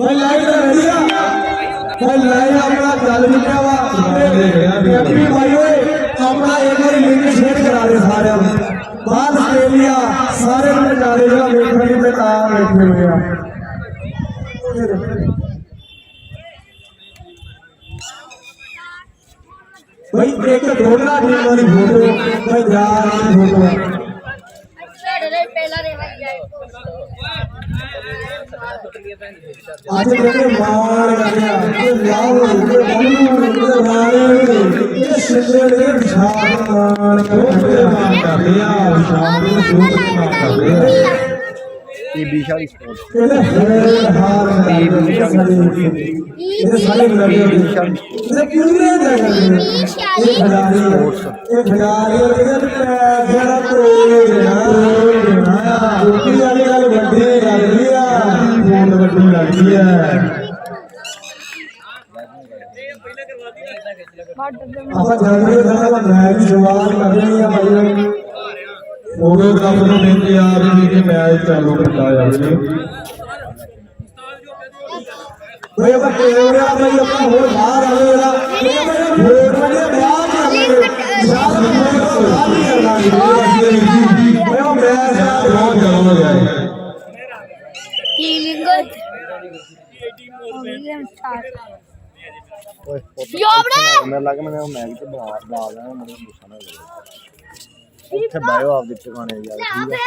ਓਏ light ready ਆ। ਓਏ ਲਾਈਟ ਆਪਣਾ ਚੱਲ ਚੁੱਕਿਆ ਵਾ। ਐਪੀ ਭਾਈ ਓਏ, ਆਪਣਾ ਇੱਕ ਵਾਰੀ ਲਿੰਕ ਸ਼ੇਅਰ ਕਰਾ ਦੇ ਸਾਰਿਆਂ ਨੂੰ। ਬਾਹਰ ਆਸਟ੍ਰੇਲੀਆ, ਸਾਰੇ ਨੂੰ ਜਾ ਦੇ ਜਿਹੜਾ ਵੇਖਣ ਲਈ ਤੇ ਤਾਂ ਬੈਠੇ ਹੋਏ ਆ। ਬਈ, ਇੱਕ ਦੋਨਾਂ ਟੀਮਾਂ ਦੀ ਫੋਟੋ ਪੰਜਾਬ ਦੀ ਫੋਟੋ ਸਾਡੇ ਪਹਿਲਾਂ ਦੇ ਵਾਲੀ ਜਾਏ ਅੱਜ ਜਿਹੜੇ ਮਾਣ ਕਰਿਆ ਇਹ ਲਾਓ ਇਹ ਬੰਨੂ ਇਹ ਰਾਣੇ ਇਹ ਸਿੱਧੇ ਦੇ ਵਿਸ਼ਾਲ ਮਾਣ ਕਰਦੇ ਮਾਣ ਕਰਦੇ ਆ ਵਿਸ਼ਾਲ ਨੂੰ ਸ਼ੋਭ ਮਾਣ ਕਰਦੇ ਆ ਟੀਬੀ ਸ਼ਾਲੀ ਸਪੋਰਟਸ ਇਹਦੇ ਹਰੇ ਹਾਰ ਇਹ ਸਾਰੇ ਲੱਗੇ ਇਹ ਕਿਉਂ ਦੇ ਕਰਦੇ ਇਹ ਖਿਡਾਰੀ ਇਹ ਖਿਡਾਰੀ ਇਹਦੇ ਤੇ ਜਿਹੜਾ ਤੋੜ ਦੇਣਾ ਰੋਟੀ ਵਾਲੀ ਗੱਲ ਵੱਡੀ ਲੱਗਦੀ ਆ ਫੋਨ ਵੱਡੀ ਲੱਗਦੀ ਆ ਆਪਾਂ ਜਾਣਦੇ ਹਾਂ ਸਾਡਾ ਮੈਚ ਜਵਾਬ ਕਰਨੀ ਆ ਭਾਈ ਫੋਟੋਗ੍ਰਾਫਰ ਨੂੰ ਬੇਨਤੀ ਆ ਰਹੀ ਕਿ ਮੈਚ ਚਾਲੂ ਕੀਤਾ ਜਾਵੇ ਕੋਈ ਆਪਾਂ ਕੈਮਰਾ ਭਾਈ ਆਪਾਂ ਹੋਰ ਬਾਹਰ ਆਵੇ ਇਹਦਾ ਇਹ ਮੇਰੇ ਫੋਟੋ ਦੇ ਬਾਹਰ ਹੀ ਆਵੇ ਯਾਦ ਫੋਟੋ ਬਾਹਰ ਹੀ ਕਰਨਾ ਇਹ ਉਹ ਮੈਚ ਬਹੁਤ ਜ਼ਿਆਦਾ ਹੋ ਗਿਆ ਹੈ ਹੀਲਿੰਗ ਵਿਲੀਅਮ ਯੋਬੜਾ ਮੈਨੂੰ ਲੱਗ ਮੈਨੂੰ ਮੈਗ ਤੇ ਬਣਾ ਬਣਾ ਦੇਣਾ ਮੈਨੂੰ ਗੁੱਸਾ ਨਾ ਲੱਗੇ ਉੱਥੇ ਬਾਇਓ ਆਪਦੇ ਟਿਕਾਣੇ ਯਾਰ ਠੀਕ ਫੇਰ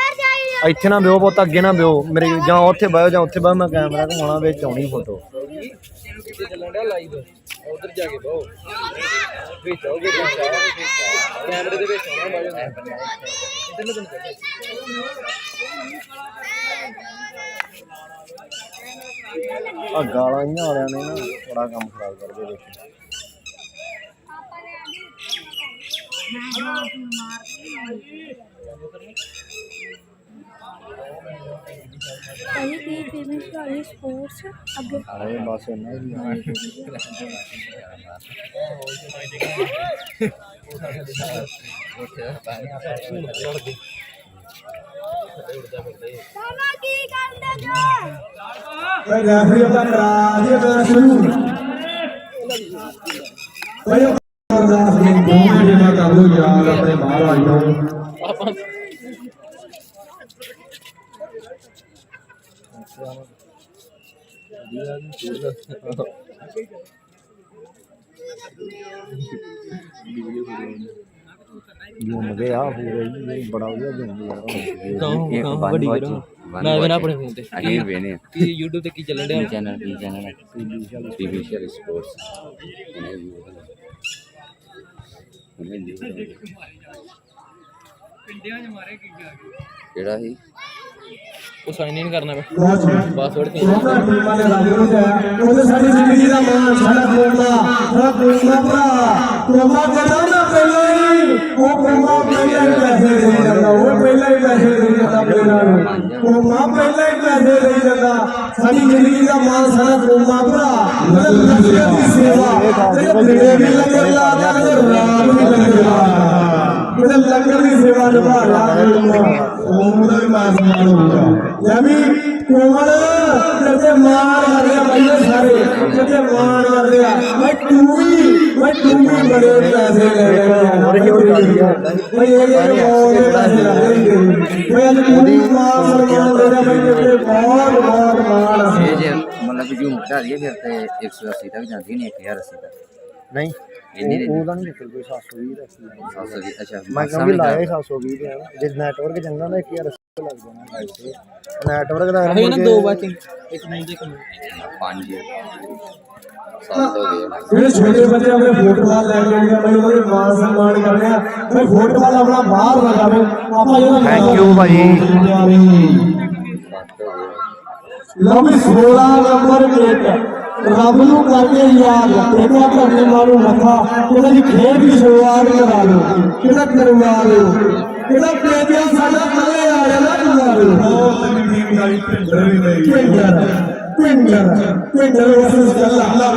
ਆ ਇੱਥੇ ਨਾ ਬਿਓ ਪੁੱਤ, ਅੱਗੇ ਨਾ ਬਿਓ ਮੇਰੇ ਜਾਂ ਉੱਥੇ ਬਾਇਓ ਜਾਂ ਉੱਥੇ ਬਾਇਓ ਮੈਂ ਕੈਮਰਾ ਘੁਮਾਉਣਾ, ਵਿੱਚ ਆਉਣੀ ਫੋਟੋ ਚੱਲਣ ਡਿਆ ਲਾਈਵ ਉਧਰ ਜਾ ਕੇ ਬਹੁ ਵਿੱਚ ਆਓਗੇ ਕੈਮਰੇ ਦੇ ਵਿੱਚ ਆਉਣਾ ਬਾਜੋ ਇੱਧਰ ਨੂੰ ਆ ਗਾਲਾਂ ਇਆਂ ਵਾਲਿਆਂ ਨੇ ਨਾ ਬੜਾ ਕੰਮ ਖਰਾਬ ਕਰਦੇ ਦੇਖੋ। ਅਹੀਂ ਕੀ ਫੇਮਸ ਵਾਲੀ ਸਪੋਰਟਸ ਅੱਗੇ। ਆਏ ਬਸ ਇਹਨਾਂ ਦੀ ਆ। ਮਾਮਾ ਕੀ ਕਰਦੇ ਜੋ? ਭਾਈ ਰੈਫਰੀ ਆਪਣਾ ਕਰਾ ਦਿਓ ਮੈਚ ਸ਼ੁਰੂ। ਭਾਈ ਉਹ ਅਰਦਾਸ ਨੇ ਦੋਵੇਂ ਟੀਮਾਂ ਕਰ ਲਓ ਯਾਰ ਆਪਣੇ ਬਾਹਰ ਆ ਜਾਓ। ਘੁੰਮ ਗਏ ਆ ਪੂਰੇ ਜੀ ਬੜਾ ਵਧੀਆ ਘੁੰਮ ਗਿਆ ਕਹੋ ਵੱਡੀ ਕਰੋ ਮੈਂ ਵੇਨਾ ਆਪਣੇ ਫੋਨ ਤੇ। ਅਹੀਂ ਵੇਨੇ ਕੀ YouTube ਤੇ ਕੀ ਚੱਲਣ ਡਿਆ? ਚੈਨਲ ਵੀ ਚੈਨਲ ਟੀਵੀ ਸ਼ੇਅਰ ਸਪੋਰਟਸ ਉਹਨੇ ਵੀ ਕਿਹੜਾ ਸੀ? ਉਹ ਸਾਈਨ ਇਨ ਕਰਨਾ ਪਿਆ ਪਾਸਵਰਡ ਤੇ ਦੋਨਾਂ ਟੀਮਾਂ ਨੇ ਰੱਬ ਨੂੰ ਕਿਹਾ ਉਹਦੇ ਸਾਡੀ ਜ਼ਿੰਦਗੀ ਦਾ ਮਾਣ ਸਾਡਾ ਕੋਮਾ ਸਾਡਾ ਕੋਮਾ ਭਰਾ। ਕੋਮਾ ਕਹਿੰਦਾ ਨਾ ਪਹਿਲਾਂ ਹੀ। ਉਹ ਕੋਮਾ ਪਹਿਲਾਂ ਹੀ ਪੈਸੇ ਦੇ ਜਾਂਦਾ। ਉਹ ਪਹਿਲਾਂ ਹੀ ਪੈਸੇ ਦੇ ਜਾਂਦਾ ਪਹਿਲਾਂ ਨੂੰ ਕੋਮਾ ਪਹਿਲਾਂ ਹੀ ਪੈਸੇ ਦੇ ਜਾਂਦਾ। ਸਾਡੀ ਜ਼ਿੰਦਗੀ ਦਾ ਮਾਣ, ਸਾਡਾ ਕੋਮਾ ਭਰਾ। ਉਹਦੇ ਲੰਗਰ ਦੀ ਸੇਵਾ ਤੇ ਬੇੜੇ ਵੀ ਲੰਗਰ ਲਾ ਦਿਆ ਤੇ ਰਾਤ ਲੰਗਰ ਲਾ ਉਹਦੇ ਲੰਗਰ ਦੀ ਸੇਵਾ ਨਿਭਾ ਰਿਹਾ ਉਹਦਾ ਵੀ ਮਾਣ ਸਨਮਾਨ ਹੋਊਗਾ। ਯਾਨੀ ਕੋਮਲ ਤੇ ਮਾਰ ਕਰਦੇ ਆ ਬਈਏ ਸਾਰੇ ਤੇ ਮਾਰ ਕਰਦੇ ਆ ਮੈਂ ਤੂੰ ਵੀ ਮੈਂ ਤੂੰ ਵੀ ਬੜੇ ਪੈਸੇ ਲੈ ਲੈਣਾ ਬਈ ਇਹ ਇਹ ਬਹੁਤ ਪੈਸੇ ਲੱਗਦੇ ਮੈਂ ਅੱਜ ਪੂਰੀ ਮਾਰ ਸਨਮਾਨ ਦੇ ਰਿਹਾ। ਬਈ ਤੇ ਬਹੁਤ ਬਹੁਤ ਮਾਣ ਇਹ ਜੇ ਮਤਲਬ ਕਿ ਜੂਮ ਘਟਾ ਦਈਏ ਫਿਰ ਤੇ 180 ਤੱਕ ਜਾਂਦੀ ਨਹੀਂ 1080 ਤੱਕ। ਨਹੀਂ। ਇੰਨੀ ਉਹ- ਉਹਦਾ ਨਹੀਂ ਨਿਕਲ ਕੋਈ 720 ਰੱਖੀ। 700 ਦੀ ਅੱਛਾ ਮੈਂ ਕਿਹਾ ਵੀ ਲਾਇਆ 720 ਦੇ ਆ ਜੇ ਨੈਟਵਰਕ ਚੰਗਾ ਨਾ 1000 ਲੱਗ ਜਾਣਾ ਲਾਈਟ ਤੇ ਨੈਟਵਰਕ ਦਾ ਇਹ ਨਾ ਦੋ ਵਾਚਿੰਗ ਇੱਕ ਮਿੰਟ ਇੱਕ ਮਿੰਟ। ਪੰਜ। ਸੱਤ ਹੋ ਗਏ ਜਿਹੜੇ ਛੋਟੇ ਬੱਚੇ ਆਪਣੇ ਫੁੱਟਬਾਲ ਲੈ ਕੇ ਆਉਂਦੇ ਆ ਬਈ ਉਹਦੇ ਮਾਨ ਸਨਮਾਨ ਕਰਦੇ ਆ। ਬਈ ਫੁੱਟਬਾਲ ਆਪਣਾ ਬਾਹਰ ਲਗਾਵੇ ਆਪਾਂ ਜਿਹੜਾ Thank you ਭਾਜੀ। ਸੱਤ ਹੋ ਗਏ ਵੀ 16 ਨੰਬਰ ਇੱਕ ਰੱਬ ਨੂੰ ਕਰਕੇ ਯਾਦ ਇਹਨੂੰ ਆਪਣੇ ਮਾਂ ਮੱਥਾ, ਉਹਦਾ ਦੀ ਖੇਡ ਦੀ ਸ਼ੁਰੂਆਤ ਕਰਾ ਲਓ ਕਿਹੜਾ ਕਰਵਾ ਲਓ ਕਿਹੜਾ ਪਲੇਅਰ ਸਾਡਾ ਥੱਲੇ ਆ ਜਾਣਾ ਕਰਵਾ ਲਓ ਬਹੁਤ ਟੀਮ ਦਾ ਪਿੰਡਰ ਵੀ ਨਹੀਂ ਪਿੰਡਰ ਪਿੰਡਰ ਪਿੰਡਰ ਵਰਸਸ ਕੱਲਾ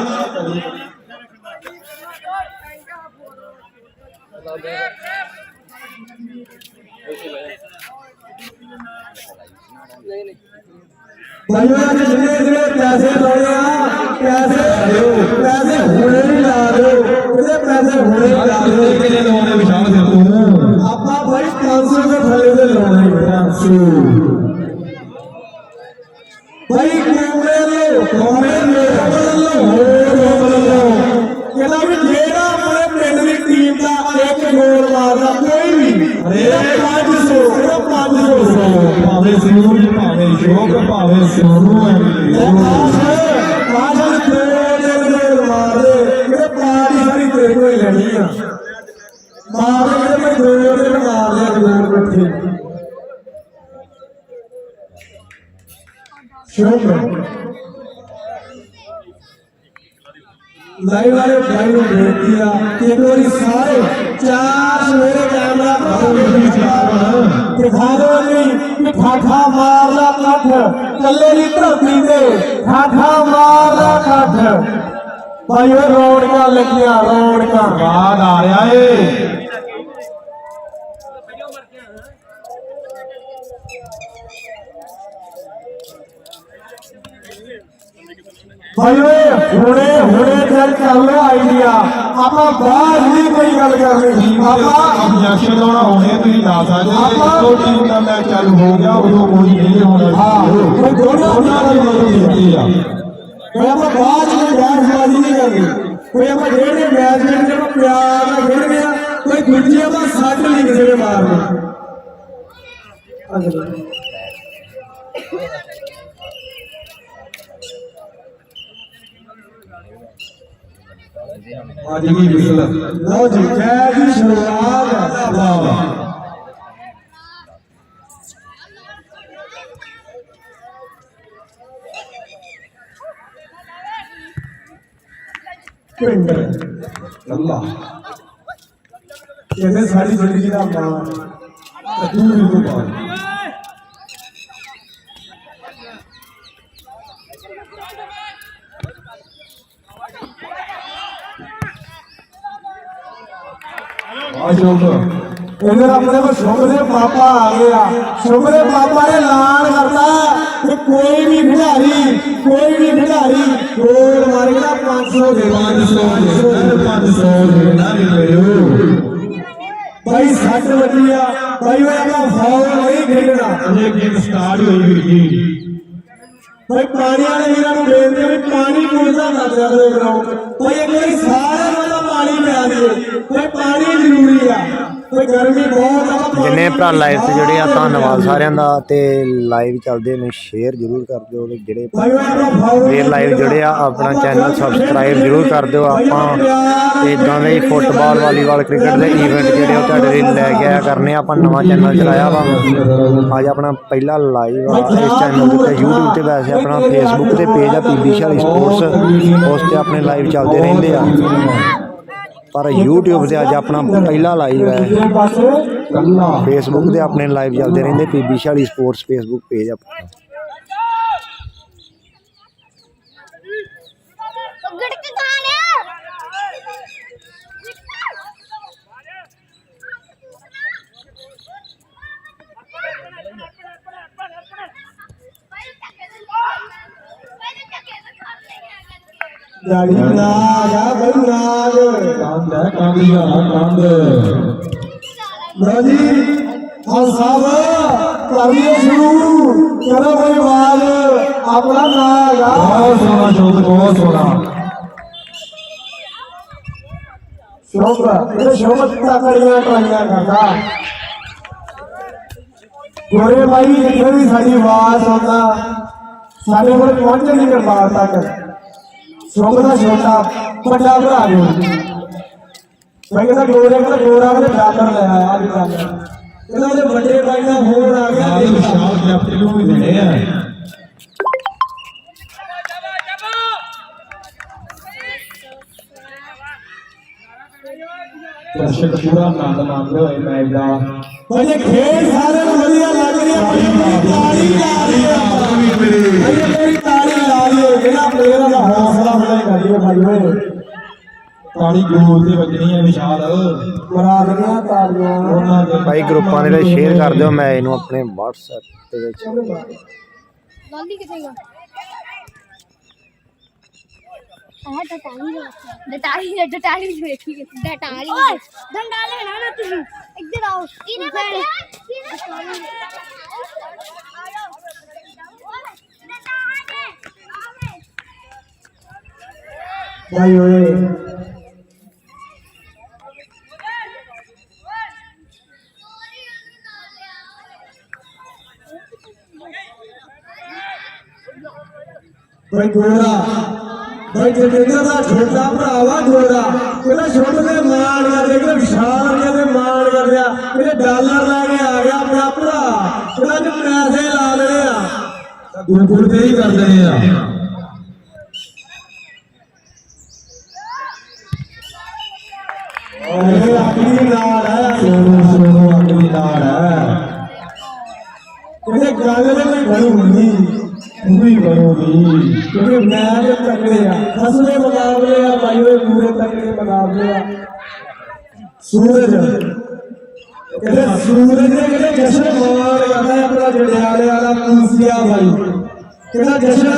ਭਾਈ ਉਹ भाइयों आज धीरे धीरे पैसे बढ़े पैसे पैसे होने ही ला दो इतने पैसे होने ही ਲੋਕ ਭਾਵੇਂ ਸੋਨੂ ਹੈ ਉਹ ਰਾਜਨ ਤੇਰੇ ਦੇ ਮਾਰੇ ਇਹ ਪਾਣੀ ਸਾਰੀ ਤੇਰੇ ਕੋਲ ਹੀ ਲੈਣੀ ਆ ਮਾਰੇ ਤੇ ਮੈਂ ਦੋ ਦੇ ਬਣਾ ਲਿਆ ਦੋ ਬੱਠੇ ਸ਼ੋਭ ਲਾਈ ਵਾਲੇ ਭਾਈ ਨੂੰ ਬੇਨਤੀ ਆ ਕਿ ਇੱਕ ਵਾਰੀ ਸਾਰੇ ਚਾਰ ਸਵੇਰੇ ਕੈਮਰਾ ਖੋਲ ਕੇ ਦਿਖਾ ਦਿਓ ਜੀ ਫਾਠਾ ਮਾਰ ਮਾਰਦਾ ਕੱਠ ਦੀ ਧਰਤੀ ਤੇ ਠਾਠਾ ਮਾਰਦਾ ਕੱਠ ਭਾਈ ਉਹ ਰੌਣਕਾਂ ਲੱਗੀਆਂ, ਰੌਣਕਾਂ। ਬਾਦ ਆ ਰਿਹਾ ਏ। ਭਾਈ ਓਏ ਹੁਣੇ ਹੁਣੇ ਚੱਲ ਕਰ ਲੋ ਆਈਡੀਆ ਆਪਾਂ ਬਾਹਰ ਨਹੀਂ ਕੋਈ ਗੱਲ ਕਰਨੀ ਆਪਾਂ ਇੰਜੈਕਸ਼ਨ ਲਾਉਣਾ ਹੋਣੇ ਤੁਸੀਂ ਲਾ ਸਕਦੇ ਜੇ ਇੱਕੋ ਟੀਮ ਦਾ ਮੈਚ ਚਾਲੂ ਹੋ ਗਿਆ ਉਦੋਂ ਕੋਈ ਨਹੀਂ ਹੋਣਾ ਹਾਂ ਉਹ ਦੋਨੋਂ ਉਹਨਾਂ ਦੀ ਮਦਦ ਕੀਤੀ ਆ ਕੋਈ ਆਪਾਂ ਬਾਅਦ ਵਿੱਚ ਬਹਿਸਬਾਜ਼ੀ ਨਹੀਂ ਕਰਨੀ ਕੋਈ ਆਪਾਂ ਜਿਹੜੇ ਮੈਚ ਵਿੱਚ ਆਪਾਂ ਪਿਆਰ ਨਾਲ ਖੇਡਦੇ ਆ ਕੋਈ ਦੂਜੀ ਆਪਾਂ ਸੱਟ ਨਹੀਂ ਕਿਸੇ ਦੇ ਮਾਰਨੀ ਅਗਲੇ ਅੱਜ ਕੀ ਵਿਸਲ ਲਓ ਜੀ ਜੈ ਜੀ ਸ਼ੁਰੂਆਤ ਹੈ। ਵਾਹ ਪਿੰਡ ਅੱਲਾ ਇਹਨੇ ਸਾਡੀ ਜ਼ਿੰਦਗੀ ਦਾ ਮਾਣ ਤੇ ਤੂੰ ਵੀ ਕੋ ਮਾਣ ਆਸ਼ੋਕ ਇਹਦੇ ਆਪਣੇ ਕੋਲ ਸ਼ੁਭ ਦੇ ਪਾਪਾ ਆ ਗਿਆ। ਸ਼ੁਭ ਦੇ ਪਾਪਾ ਨੇ ਐਲਾਨ ਕਰਤਾ ਕਿ ਕੋਈ ਵੀ ਖਿਡਾਰੀ ਕੋਈ ਵੀ ਖਿਡਾਰੀ ਗੋਲ ਮਾਰੇਗਾ 500 ਦੇ 500 ਦੇ 500 ਦੇ ਨਾ ਮਿਲਿਓ ਭਾਈ 60 ਵਜੀ ਆ। ਭਾਈ ਉਹ ਆਪਾਂ ਫਾਉਲ ਨਹੀਂ ਖੇਡਣਾ। ਅਜੇ ਗੇਮ ਸਟਾਰਟ ਹੋਈ ਵੀਰ ਜੀ। ਭਾਈ ਪਾਣੀ ਵਾਲੇ ਵੀਰਾਂ ਨੂੰ ਬੇਨਤੀ ਹੈ ਵੀ ਪਾਣੀ ਪੂਰਦਾ ਨਾ ਦਿਆ ਕਰੋ ਗਰਾਊਂਡ ਭਾਈ ਇੱਕ ਵਾਰੀ ਸਾਰੇ ਨੂੰ ਪਾਣੀ ਪਿਆ ਦਿਓ ਭਾਈ ਪਾਣੀ ਜ਼ਰੂਰੀ ਆ ਭਾਈ ਗਰਮੀ ਬਹੁਤ ਆ ਆਪਾਂ ਜਿੰਨੇ ਭਰਾ ਲਾਈਵ ਤੇ ਜੁੜੇ ਆ, ਧੰਨਵਾਦ ਸਾਰਿਆਂ ਦਾ ਤੇ ਲਾਈਵ ਚੱਲਦੇ ਨੇ ਸ਼ੇਅਰ ਜ਼ਰੂਰ ਕਰ ਦਿਓ ਤੇ ਜਿਹੜੇ ਭਾਈ ਵੀਰ ਲਾਈਵ ਜੁੜੇ ਆ, ਆਪਣਾ ਚੈਨਲ ਸਬਸਕ੍ਰਾਈਬ ਜ਼ਰੂਰ ਕਰ ਦਿਓ ਆਪਾਂ। ਇਦਾਂ ਦੇ ਫੁੱਟਬਾਲ, ਵਾਲੀਬਾਲ, ਕ੍ਰਿਕਟ ਦੇ ਇਵੈਂਟ ਜਿਹੜੇ ਉਹ ਤੁਹਾਡੇ ਲਈ ਲੈ ਕੇ ਆਇਆ ਕਰਨੇ ਆਪਾਂ ਨਵਾਂ ਚੈਨਲ ਚਲਾਇਆ ਵਾ। ਅੱਜ ਆਪਣਾ ਪਹਿਲਾ ਲਾਈਵ ਆ ਇਸ ਚੈਨਲ ਦੇ ਉੱਤੇ, YouTube ਤੇ ਵੈਸੇ ਆਪਣਾ Facebook ਤੇ ਪੇਜ ਆ, ਪੀਬੀ ਸ਼ਾਲੀ ਸਪੋਰਟਸ ਉਸ ਤੇ ਆਪਣੇ ਲਾਈਵ ਚੱਲਦੇ ਰਹਿੰਦੇ ਆ। ਪਰ YouTube ਤੇ ਅੱਜ ਆਪਣਾ ਪਹਿਲਾ ਲਾਈਵ ਹੈ। ਫੇਸਬੁੱਕ ਤੇ ਆਪਣੇ ਲਾਈਵ ਚੱਲਦੇ ਰਹਿੰਦੇ ਪੀਬੀ ਸ਼ਾਲੀ ਸਪੋਰਟਸ ਫੇਸਬੁੱਕ ਪੇਜ ਆਪਣਾ। ਜਾੜੀ ਨਾਗ ਆ ਬਈ ਨਾਗ ਕੰਦ ਹੈ ਕੰਦ ਜਾਣਾ ਕੰਦ ਲੋ ਜੀ ਹਾਂ ਸਾਹਿਬ ਕਰ ਸ਼ੁਰੂ ਕਰੋ ਬਈ ਆਵਾਜ਼ ਆਪਣਾ ਨਾਗ ਆ ਬਹੁਤ ਸੋਹਣਾ ਸ਼ੋਕ ਬਹੁਤ ਸੋਹਣਾ ਸ਼ੋਭ ਇਹ ਸ਼ੋਭ ਤਕੜੀਆਂ ਟਰਾਈਆਂ ਕਰਦਾ ਗੋਰੇ ਭਾਈ ਜਿੱਥੇ ਵੀ ਸਾਡੀ ਆਵਾਜ਼ ਆਉਂਦਾ ਸਾਡੇ ਕੋਲ ਪਹੁੰਚਣ ਨਹੀਂ ਕਰਵਾ ਤੱਕ ਸ਼ੋਭ ਦਾ ਛੋਟਾ ਵੱਡਾ ਭਰਾ ਜੋ ਮੈਂ ਕਹਿੰਦਾ ਗੋਰੇ ਕਹਿੰਦਾ ਗੋਰਾ ਕਹਿੰਦਾ ਡਾਲਰ ਲੈ ਆਇਆ ਅੱਜ ਡਾਲਰ ਇਹਨਾਂ ਦੇ ਵੱਡੇ ਭਾਈ ਦਾ ਫੋਨ ਆ ਗਿਆ ਆਹ ਵਿਸ਼ਾਲ ਕੈਪਟਨ ਨੂੰ ਵੀ ਦੇਣੇ ਆ ਦਰਸ਼ਕ ਪੂਰਾ ਆਨੰਦ ਮਾਣਦੇ ਹੋਏ ਮੈਚ ਦਾ ਭਾਈ ਇਹ ਖੇਡ ਸਾਰਿਆਂ ਨੂੰ ਵਧੀਆ ਲੱਗ ਰਿਹਾ ਭਾਈ ਤਾੜੀ ਲਾ ਰਹੀ ਹੈ ਭਾਈ ਇਹ ਮੇਰੀ ਤਾੜੀ ਜਿਹੜਾ ਪਲੇਅਰਾਂ ਦਾ ਹੌਸਲਾ ਬਣਾ ਕਰੀਏ ਭਾਈ ਓਏ ਕਾਲੀ ਗੋਲ ਤੇ ਵੱਜਣੀ ਹੈ ਵਿਸ਼ਾਲ। ਮਰਾ ਦੇਣਾ ਤਾਲੀਆਂ। ਉਹਨਾਂ ਦੇ ਭਾਈ ਗਰੁੱਪਾਂ ਦੇ ਵਿੱਚ ਸ਼ੇਅਰ ਕਰ ਦਿਓ ਮੈਚ ਨੂੰ ਆਪਣੇ WhatsApp ਦੇ ਵਿੱਚ। ਲਾਲੀ ਕਿੱਥੇ ਗਿਆ ਆਹ ਡਟਾਲੀ ਦਾ ਡਟਾਲੀ ਡਟਾਲੀ ਵੇਖੀ ਡਟਾਲੀ ਓਏ ਡੰਡਾ ਲੈਣਾ ਨਾ ਤੁਸੀਂ ਇੱਧਰ ਆਓ। ਕਿਹਨੇ ਬੱਚਿਆ ਭਾਈ ਓਏ ਭਾਈ ਗੋਰਾ ਭਾਈ ਜਤਿੰਦਰ ਦਾ ਛੋਟਾ ਭਰਾ ਵਾ ਗੋਰਾ ਇਹਦਾ ਛੋਟੇ ਦੇ ਮਾਣ ਕਰਦੇ ਕਹਿੰਦਾ ਵਿਸ਼ਾਲ ਕਹਿੰਦੇ ਮਾਣ ਕਰਦੇ ਆ ਕਹਿੰਦੇ ਡਾਲਰ ਲੈ ਕੇ ਆ ਗਿਆ ਆਪਣਾ ਭਰਾ ਕਹਿੰਦਾ ਅੱਜ ਪੈਸੇ ਲਾ ਲੈਣੇ ਆ ਗੁਰਗੁਰ ਤੇ ਹੀ ਕਰ ਦੇਣੇ ਆ ਇਹ ਅਗਲੀ ਹੈ ਸੋਨੋ ਸੋਨੋ ਅਗਲੀ ਨਾਲ ਹੈ ਕਿਤੇ ਗੱਲ ਨੇ ਕੋਈ ਬਣੀ ਪੂਰੀ ਬਣੂਗੀ ਕਿਉਂਕਿ ਮੈਚ ਤੱਕੜੇ ਆ? ਫਸਲੇ ਮੁਕਾਬਲੇ ਆ ਭਾਈ ਓਏ ਪੂਰੇ ਤੱਕੜੇ ਮੁਕਾਬਲੇ ਆ? ਸੂਰਜ ਕਹਿੰਦੇ ਸੂਰਜ ਨੇ ਕਹਿੰਦੇ ਜਸ਼ਨ ਮਾਰ ਕਰਦਾ ਆਪਣਾ ਜੜਿਆਲੇ ਵਾਲਾ ਪੂਸੀਆ ਭਾਈ ਕਹਿੰਦਾ ਜਸ਼ਨ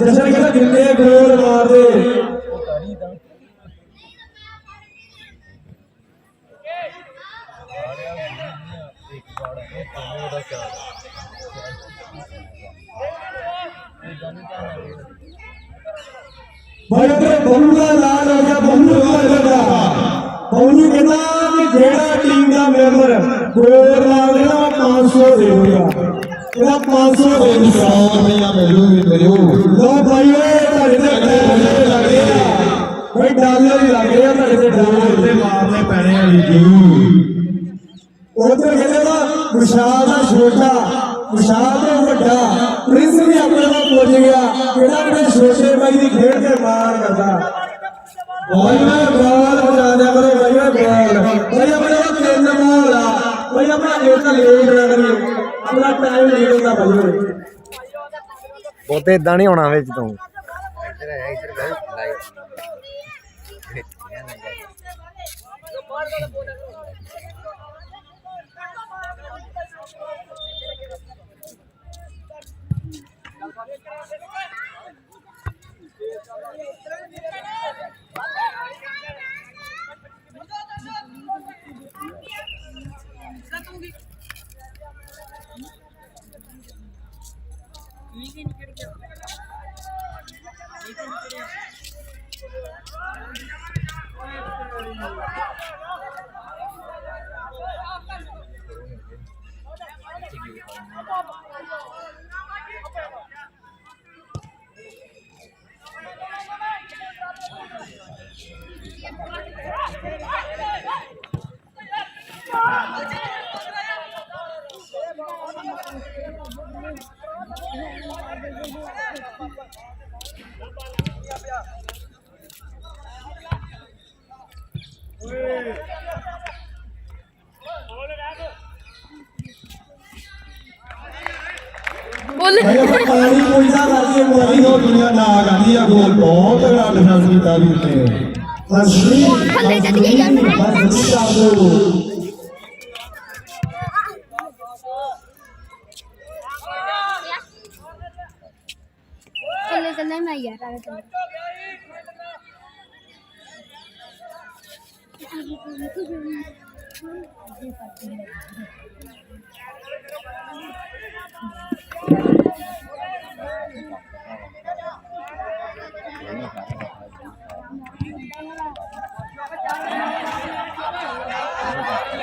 ਜਸ਼ਨ ਕਹਿੰਦਾ ਜਿੰਨੇ ਗੋਲ ਮਾਰਦੇ। ਬੜੇ ਬੜੇ ਬੰਨੂ ਦਾ ਲਾਲ ਹੋ ਗਿਆ ਬੰਨੂ ਦਾ ਲੱਗਾ ਬੰਨੂ ਕਹਿੰਦਾ ਕਿ ਜਿਹੜਾ ਟੀਮ ਦਾ ਮੈਂਬਰ ਗੋਲ ਮਾਰ ਦੇਣਾ ਉਹ 500 ਦੇਊਗਾ ਇਹਦਾ 500 ਦੇ ਨਿਸ਼ਾਨ ਰੁਪਇਆ ਮਿਲੂ ਮਿਲੂ ਲੋ ਭਾਈ ਬਹੁਤੇ ਇਦਾਂ ਨਹੀਂ ਆਉਣਾ ਵਿੱਚ ਤੂੰ। ਇੱਧਰ ਆ ਇੱਧਰ ਬਹਿ ਲਾਈਵ ਭਾਈ ਆਪਾਂ ਪਾਣੀ ਪੁੱਛਦਾ ਕਰਕੇ ਮੋਦੀ ਹੋ ਦੁਨੀਆ ਨਾ ਗਾਂਦੀ ਆ ਗੋਲ ਬਹੁਤ ਤਗੜਾ ਡਿਫੈਂਸ ਕੀਤਾ ਵੀ ਉੱਤੇ ਹਸੀ ਥੱਲੇ ਚੱਲ ਗਈ ਯਾਰ ਮੇਰੇ। ਹਸੀ ਚਾਹੋ ਚੱਲੇ ਚੱਲੇ ਮੈਂ ਯਾਰ ਆ ਚੱਲੇ ਪਾਸੇ ਆਵੋ ਚਾਵਾ ਗੱਲੇ ਵਾਲੇ ਫੋਟੋ ਕੰਮ ਨੂੰ ਬਹੁਤ ਬੜਾ ਇਹ ਜਗਨੀ ਖੇਡ ਖੇਡਦਾ ਇਹ ਬੰਦੇ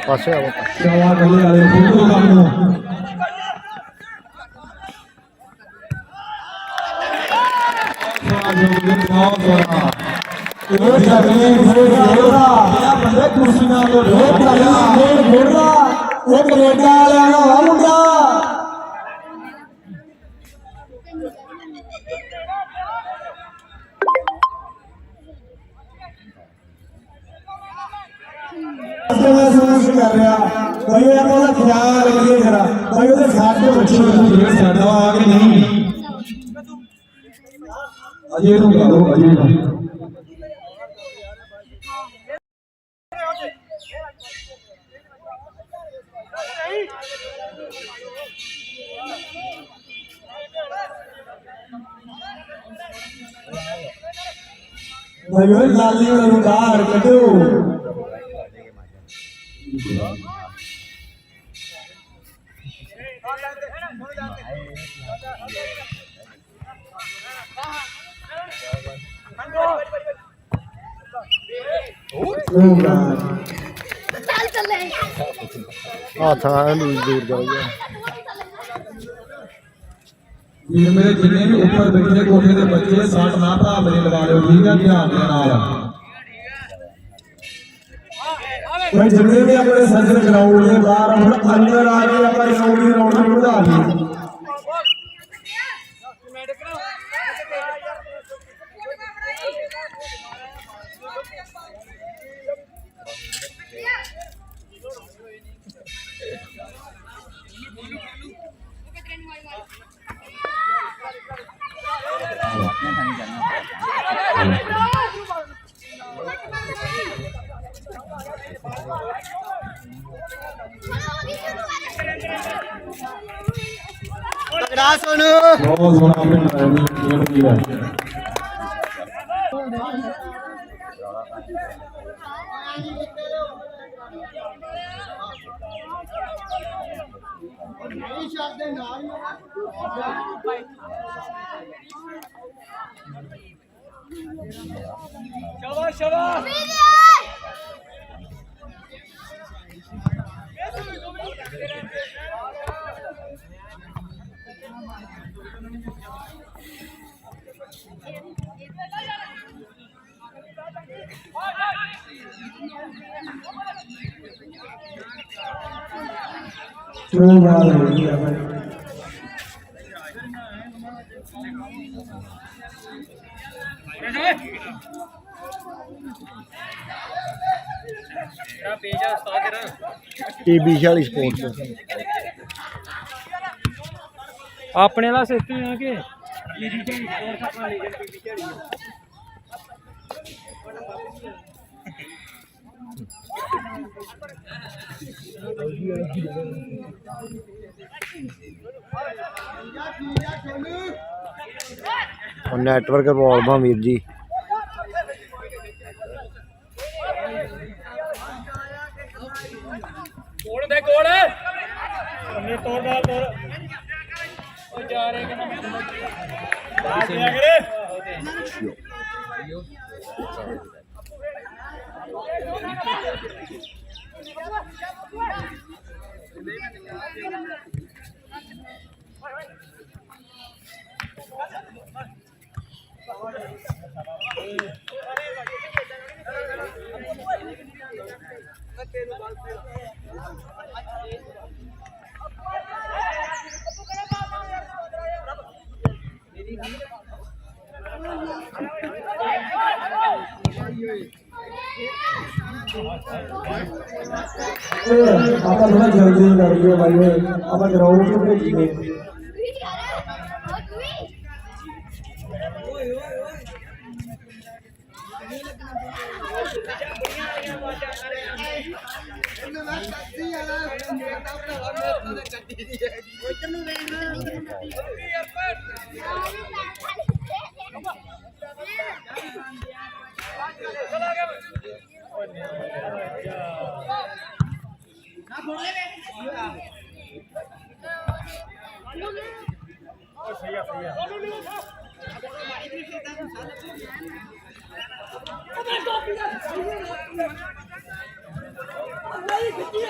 ਕੁਰਸੀ ਨਾਲ ਤੋਂ ਖੇਡ ਖੇਡ ਖੇਡਦਾ ਇਹ ਕੈਨੇਡਾ ਵਾਲਿਆਂ ਮੁੰਡਾ ਉਹ ਅਜੇ ਭਾਈ ਲਾਲੀ ਨੂੰ ਬਾਹਰ ਕੱਢੋ ਹੱਥ ਨਾਲ ਦੂਰ ਦੂਰ ਵੀਰ ਮੇਰੇ ਜਿੰਨੇ ਵੀ ਉੱਪਰ ਬੈਠੇ ਕੋਠੇ ਦੇ ਬੱਚੇ, ਸਾਟ ਨਾ ਭਰਾ ਮੇਰੇ ਲਵਾ ਲਿਓ, ਠੀਕ ਹੈ ਧਿਆਨ ਦੇ ਨਾਲ। ਮੈਂ ਜਿੰਨੇ ਵੀ ਆਪਣੇ ਸੱਜਣ ਗਰਾਊਂਡ ਦੇ ਬਾਹਰ ਅੰਦਰ ਆ ਕੇ ਆਪਾਂ ਗਰਾਊਂਡ ਦੀ ਰੌਣਕ ਵਧਾ ਲਈ। ਬਹੁਤ ਸੋਹਣਾ ਪਿੰਡ ਹੈ ਜੀ ਇਹ ਵੀਰ ਹੈ ਚਲੋ ਬਾਹਰ ਹੋ ਗਈ ਆਪਾਂ ਟੀਬੀ 40 ਸਪੋਰਟਸ ਆਪਣੇ ਵਾਲਾ ਸਿਸਟਮ ਹੈ ਕਿ? ਉਹ ਨੈਟਵਰਕ ਰਿਵੋਲਵਾਂ ਵੀਰ ਜੀ। ਕੋਲ ਦੇ ਕੋਲ। ਉਹਨੇ ਤੋੜ ਦਾ ਤੋੜ ਉਹ ਜਾ ਰਹੇ ਕਿ ਨਾ। ਬਾਹਰ ਜਾ ਕਰੇ ਤੇ ਆਪਾਂ ਥੋੜਾ ਜਲਦੀ ਕਰੀਏ ਭਾਈ ਓਏ ਆਪਾਂ ਗਰਾਊਂਡ 'ਚ ਭੇਜੀਏ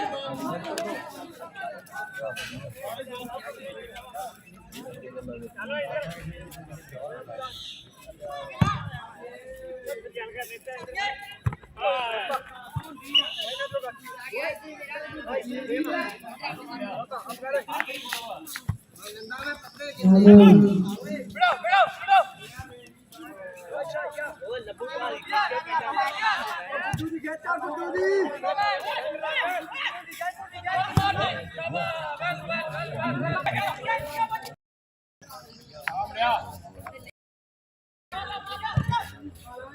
ਨਾਲ ਹੋ ਗਿਆ ਹਮ ਸਾਹਿਬ ਹਮ ਸਾਹਿਬ ਕੁਛ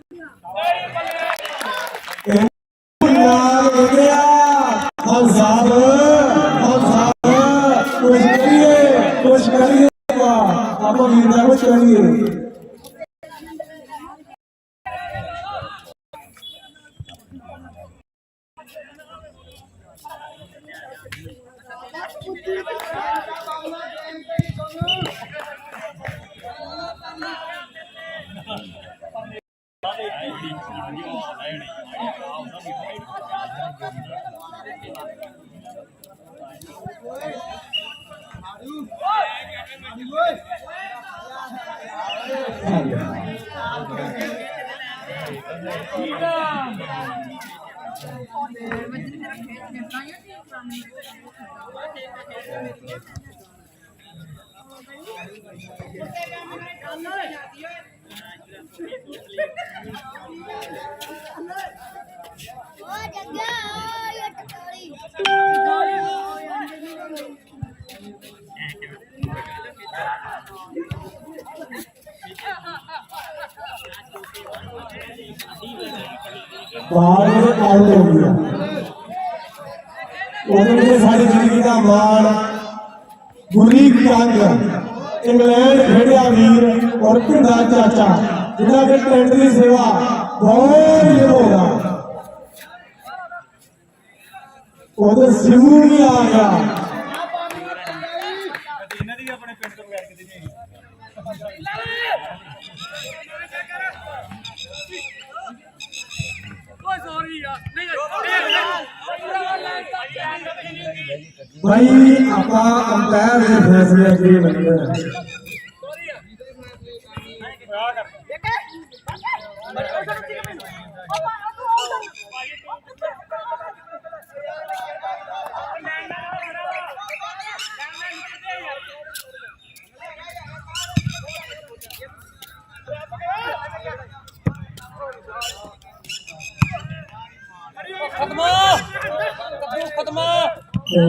ਕਰੀਏ ਕੁਛ ਕਰੀਏ ਆਪਾਂ ਵੀਰ ਬਾਹਰ ਆਊਟ ਹੋ ਗਿਆ ਉਹਦੇ ਵਿੱਚ ਸਾਡੀ ਜ਼ਿੰਦਗੀ ਦਾ ਮਾਣ ਗੁਰੀ ਕੰਗ ਇੰਗਲੈਂਡ ਖੇਡਿਆ ਵੀਰ ਔਰ ਪਿੰਡਾ ਚਾਚਾ ਜਿਹਨਾਂ ਦੇ ਟੈਂਟ ਦੀ ਸੇਵਾ ਬਹੁਤ ਹੀ ਹੋਗਾ ਉਹਦੇ ਸਿਮੂ ਵੀ ਆ ਗਿਆ ਭਾਈ ਆਪਾਂ ਅੰਪਾਇਰ ਦੇ ਫੈਸਲੇ ਅੱਗੇ ਮੰਨਦੇ ਹਾਂ। ਉਹ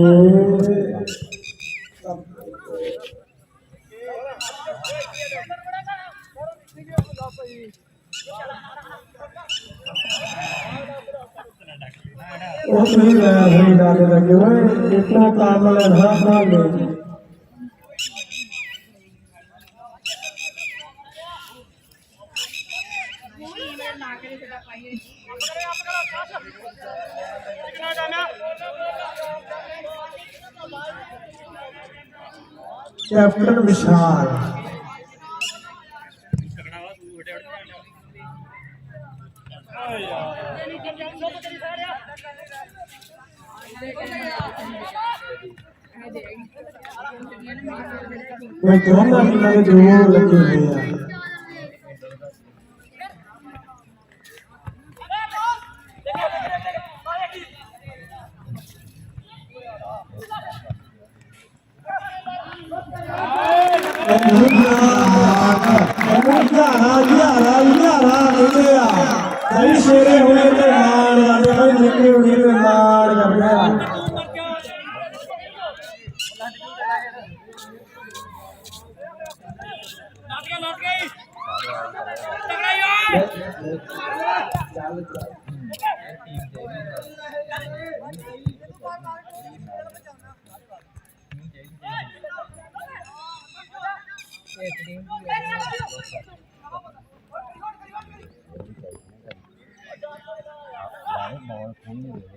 ਨਹੀਂ ਮੈਂ ਸਹੀ ਗੱਲ ਲੱਗੇ ਓਏ ਇਤਨਾ ਕੰਮ ਲੈਣਾ ਨਾ ਲੈ ਕੈਪਟਨ ਵਿਸ਼ਾਲ ਮੈਂ ਦੋਨਾਂ ਟੀਮਾਂ ਦੇ ਜ਼ਰੂਰ ਲੱਗੇ ਹੋਏ ਆ ਯਾਰਾ ਯਾਰਾ ਯਾਰਾ ਕਹਿੰਦੇ ਆ ਕਈ ਸ਼ੇਰੇ ਹੋਏ ਤੇ ਮਾਣ ਕਰਦੇ ਕਈ ਨਿੱਕੇ ਹੋਏ ਤੇ ਮਾਣ ਕਰਦੇ ਆ ਭਾਈਓ ਆਪਾਂ ਪਾਣੀ ਦੀ ਸੇਵਾ ਭਾਈ ਆਪਾਂ ਬਹੁਤ Hombre.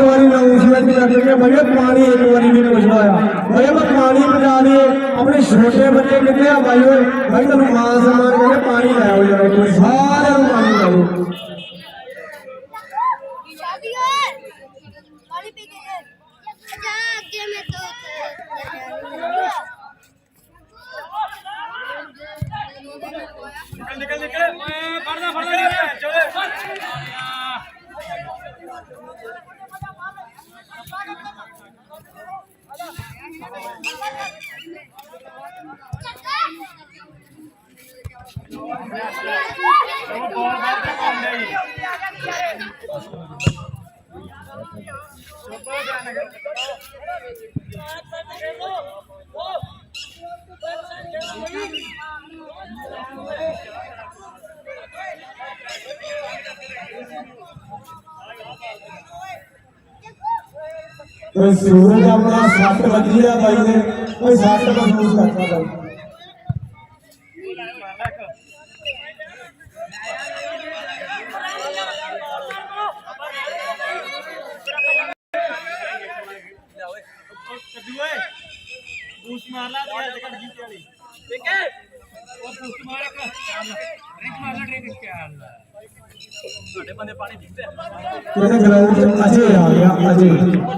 ਵਾਰੀ ਅਨਾਉਂਸਮੈਂਟ ਕਰਦੇ ਕਿ ਭਾਈਓ ਪਾਣੀ ਇੱਕ ਵਾਰੀ ਵੀ ਪੁੱਛਣਾ ਆ ਭਾਈ ਆਪਾਂ ਪਾਣੀ ਪਹੁੰਚਾ ਦਈਏ। ਆਪਣੇ ਛੋਟੇ ਬੱਚੇ ਕਿੱਥੇ ਆ ਭਾਈਓ ਭਾਈ ਤੁਹਾਨੂੰ ਮਾਨ ਸਨਮਾਨ ਕਰਕੇ ਪਾਣੀ ਲੈ ਆਓ ਜਰਾ ਇੱਕ ਵਾਰੀ। ਸਾਰਿਆਂ ਨੂੰ ਪਾਣੀ ਲਾਓ ਕੋਈ ਸੂਰਜ ਆਪਣਾ ਸੱਟ ਵੱਜੀ ਆ ਬਾਈ ਨੇ ਕੋਈ ਸੱਟ ਮਹਿਸੂਸ ਕਰਦਾ ਬਾਈ। ਕਿਹੜੇ ਗਰਾਊਂਡ 'ਚ ਅਜੇ ਆ। ਗਿਆ ਅਜੇ ਚਾਰ ਮਿੰਟ ਦੋ ਚਾਰ ਮਿੰਟ ਦੋ ਵਿਸ਼ਾਲ ਅਜੇ।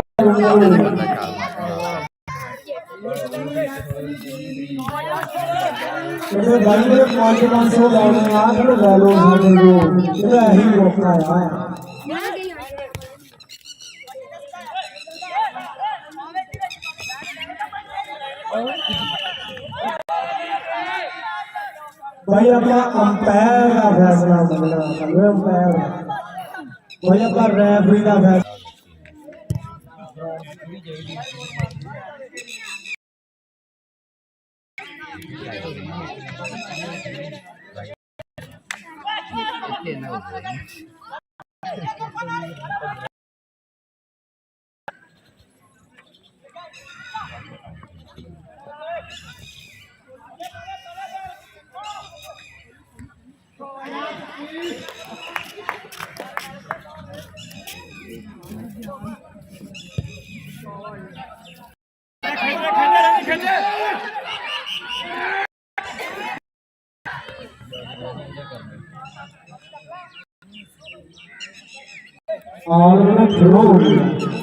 ਗਿਆ ਇਹਦੇ ਬਾਈ ਦੇ 5-500 ਲਾਉਣੇ ਆ ਕਿ ਲੈ ਲਓ ਸਾਡੇ ਕੋਲ ਇਹਦਾ ਇਹੀ ਮੌਕਾ ਆ ਭਾਈ ਆਪਣਾ ਅੰਪਾਇਰ ਦਾ ਫੈਸਲਾ ਮੰਨਣਾ ਹੈ ਅੰਪਾਇਰ ਭਾਈ ਆਪਣਾ ਰੈਫਰੀ ਦਾ ਫੈਸਲਾ ਔਰ ਉਹਨਾਂ ਥਰੋ ਹੋ ਗਿਆ